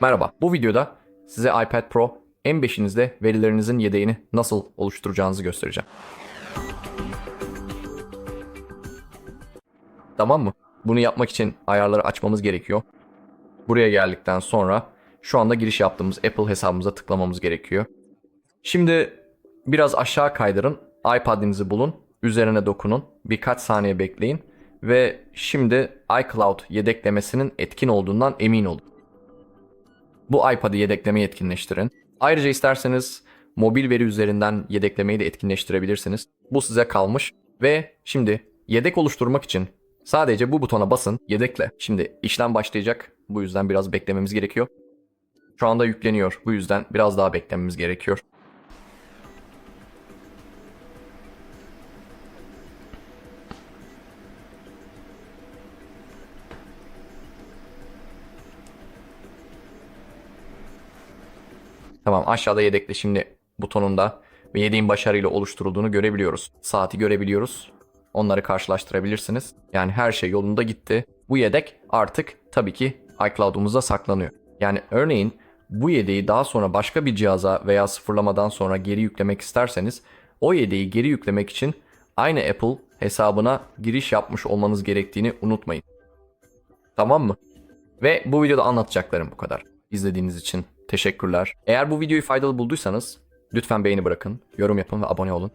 Merhaba, bu videoda size iPad Pro M5'inizde verilerinizin yedeğini nasıl oluşturacağınızı göstereceğim. Tamam mı? Bunu yapmak için ayarları açmamız gerekiyor. Buraya geldikten sonra şu anda giriş yaptığımız Apple hesabımıza tıklamamız gerekiyor. Şimdi biraz aşağı kaydırın, iPad'inizi bulun, üzerine dokunun, birkaç saniye bekleyin ve şimdi iCloud yedeklemesinin etkin olduğundan emin olun. Bu iPad'ı yedeklemeyi etkinleştirin. Ayrıca isterseniz mobil veri üzerinden yedeklemeyi de etkinleştirebilirsiniz. Bu size kalmış ve şimdi yedek oluşturmak için sadece bu butona basın, yedekle. Şimdi işlem başlayacak. Bu yüzden biraz beklememiz gerekiyor. Şu anda yükleniyor. Bu yüzden biraz daha beklememiz gerekiyor. Tamam aşağıda yedekle şimdi butonunda ve yedeğin başarıyla oluşturulduğunu görebiliyoruz. Saati görebiliyoruz. Onları karşılaştırabilirsiniz. Yani her şey yolunda gitti. Bu yedek artık tabii ki iCloud'umuzda saklanıyor. Yani örneğin bu yedeği daha sonra başka bir cihaza veya sıfırlamadan sonra geri yüklemek isterseniz o yedeği geri yüklemek için aynı Apple hesabına giriş yapmış olmanız gerektiğini unutmayın. Tamam mı? Ve bu videoda anlatacaklarım bu kadar. İzlediğiniz için teşekkürler. Eğer bu videoyu faydalı bulduysanız lütfen beğeni bırakın, yorum yapın ve abone olun.